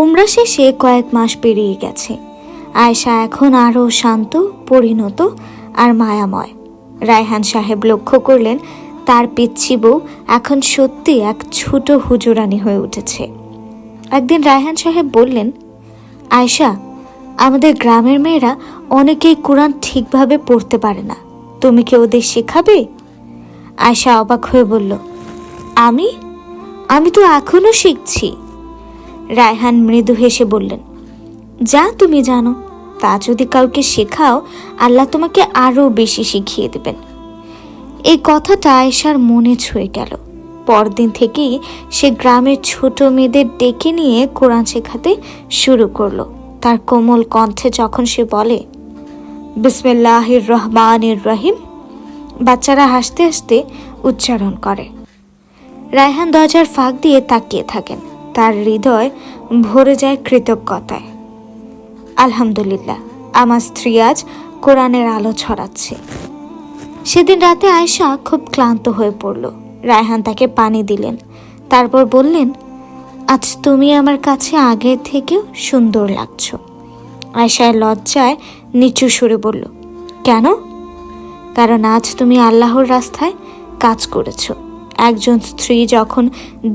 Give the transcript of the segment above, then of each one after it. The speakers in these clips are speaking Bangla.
উমরা শেষে কয়েক মাস পেরিয়ে গেছে। আয়শা এখন আরও শান্ত, পরিণত আর মায়াময়। রায়হান সাহেব লক্ষ্য করলেন, তার পিচ্ছি বউ এখন সত্যি এক ছোট হুজুরানি হয়ে উঠেছে। একদিন রায়হান সাহেব বললেন, আয়শা আমাদের গ্রামের মেয়েরা অনেকেই কোরআন ঠিকভাবে পড়তে পারে না। তুমি কি ওদের শেখাবে? আয়শা অবাক হয়ে বলল, আমি? আমি তো এখনও শিখছি। রায়হান মৃদু হেসে বললেন, যা তুমি জানো, তা যদি কাউকে শেখাও, আল্লাহ তোমাকে আরও বেশি শিখিয়ে দেবেন। এই কথাটা আয়েশার মনে ছুঁয়ে গেল। পরদিন থেকেই সে গ্রামের ছোট মেয়েদের ডেকে নিয়ে কোরআন শেখাতে শুরু করল। তার কোমল কণ্ঠে যখন সে বলে, বিসমিল্লাহির রহমানির রহিম, বাচ্চারা হাসতে হাসতে উচ্চারণ করে। রায়হান দরজার ফাঁক দিয়ে তাকিয়ে থাকেন। তার হৃদয় ভরে যায় কৃতজ্ঞতায়। আলহামদুলিল্লাহ, আমার স্ত্রী আজ কোরআনের আলো ছড়াচ্ছে। সেদিন রাতে আয়শা খুব ক্লান্ত হয়ে পড়ল। রায়হান তাকে পানি দিলেন। তারপর বললেন আজ তুমি আমার কাছে আগের থেকেও সুন্দর লাগছো। আয়শায় লজ্জায় নিচু সুরে বলল, কেন? কারণ আজ তুমি আল্লাহর রাস্তায় কাজ করেছ। একজন স্ত্রী যখন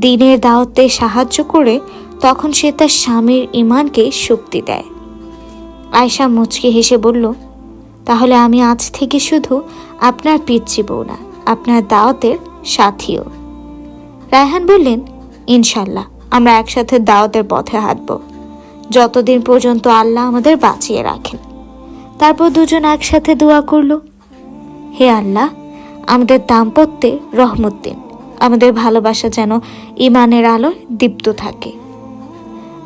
দিনের দাওয়াতে সাহায্য করে, তখন সে তার স্বামীর ইমানকে শক্তি দেয়। আয়শা মুচকি হেসে বলল, তাহলে আমি আজ থেকে শুধু আপনার পিচ্ছি বউ না, আপনার দাওয়াতের সাথীও। রায়হান বললেন, ইনশাল্লাহ। আমরা একসাথে দাওয়াতের পথে হাঁটব। যতদিন পর্যন্ত আল্লাহ আমাদের বাঁচিয়ে রাখেন। তারপর দুজন একসাথে দোয়া করল, হে আল্লাহ, আমাদের দাম্পত্যে রহমত দিন। আমাদের ভালোবাসা যেন ইমানের আলোয় দীপ্ত থাকে।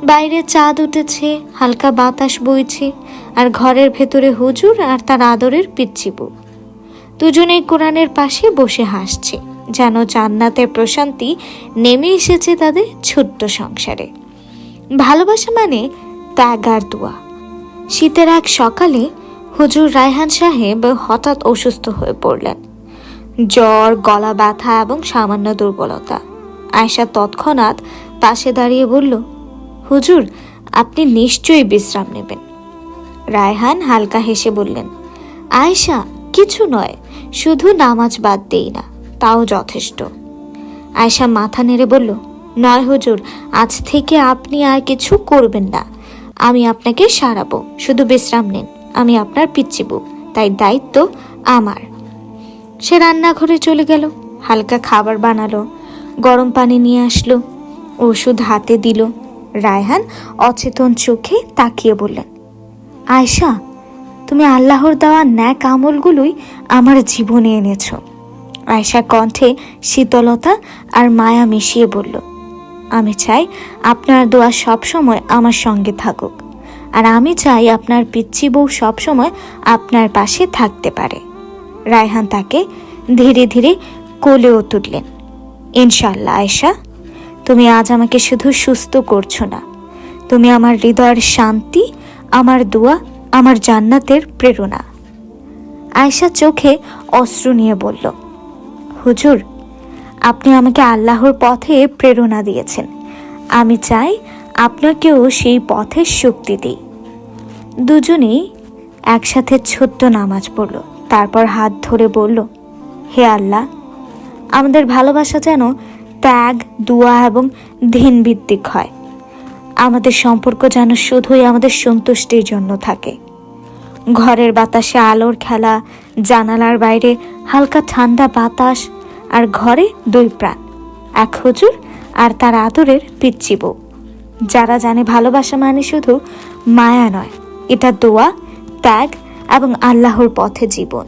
বাইরে চাঁদ উঠেছে, হালকা বাতাস বইছে, আর ঘরের ভেতরে হুজুর আর তার আদরের পিচ্ছি বউ। দুজনেই কোরআনের পাশে বসে হাসছে। যেন জান্নাতের প্রশান্তি নেমে এসেছে তাদের ছোট্ট সংসারে। ভালোবাসা মানে ত্যাগ আর দোয়া। শীতের এক সকালে হুজুর রায়হান সাহেব হঠাৎ অসুস্থ হয়ে পড়লেন। জ্বর, গলা ব্যথা এবং সামান্য দুর্বলতা। আয়সা তৎক্ষণাৎ পাশে দাঁড়িয়ে বলল, হুজুর, আপনি নিশ্চয়ই বিশ্রাম নেবেন। রায়হান হালকা হেসে বললেন, আয়শা, কিছু নয়, শুধু নামাজ বাদ দেই না। তাও যথেষ্ট। আয়শা মাথা নেড়ে বলল, নয় হুজুর, আজ থেকে আপনি আর কিছু করবেন না। আমি আপনাকে সারাবো। শুধু বিশ্রাম নিন। আমি আপনার পিচ্ছিবু তাই দায়িত্ব আমার। সে রান্নাঘরে চলে গেল, হালকা খাবার বানালো, গরম পানি নিয়ে আসলো, ওষুধ হাতে দিল। রায়হান অচেতন চোখে তাকিয়ে বললেন, আয়শা, তুমি আল্লাহর দেওয়া ন্যাক আমলগুলোই আমার জীবনে এনেছো। আয়শা কণ্ঠে শীতলতা আর মায়া মিশিয়ে বলল, আমি চাই আপনার দোয়া সবসময় আমার সঙ্গে থাকুক আর আমি চাই আপনার পিচ্ছি বউ সবসময় আপনার পাশে থাকতে পারে রায়হান তাকে ধীরে ধীরে কোলেও তুললেন। ইনশাল্লাহ আয়শা, তুমি আজ আমাকে শুধু সুস্থ করছ না, তুমি আমার হৃদয়ের শান্তি, আমার দোয়া, আমার জান্নাতের প্রেরণা আয়শা চোখে অশ্রু নিয়ে বলল হুজুর, আপনি আমাকে আল্লাহর পথে প্রেরণা দিয়েছেন। আমি চাই আপনাকেও সেই পথের শক্তি দিই। দুজনেই একসাথে ছোট্ট নামাজ পড়ল, তারপর হাত ধরে বলল, হে আল্লাহ, আমাদের ভালোবাসা যেন ত্যাগ, দোয়া এবং ধিন ভিত্তিক হয়। আমাদের সম্পর্ক যেন শুধুই আমাদের সন্তুষ্টির জন্য থাকে। ঘরের বাতাসে আলোর খেলা, জানালার বাইরে হালকা ঠান্ডা বাতাস আর ঘরে দুই প্রাণ, এক হুজুর আর তার আদরের পিচ্ছি বউ। যারা জানে ভালোবাসা মানে শুধু মায়া নয়, এটা দোয়া, ত্যাগ এবং আল্লাহর পথে জীবন।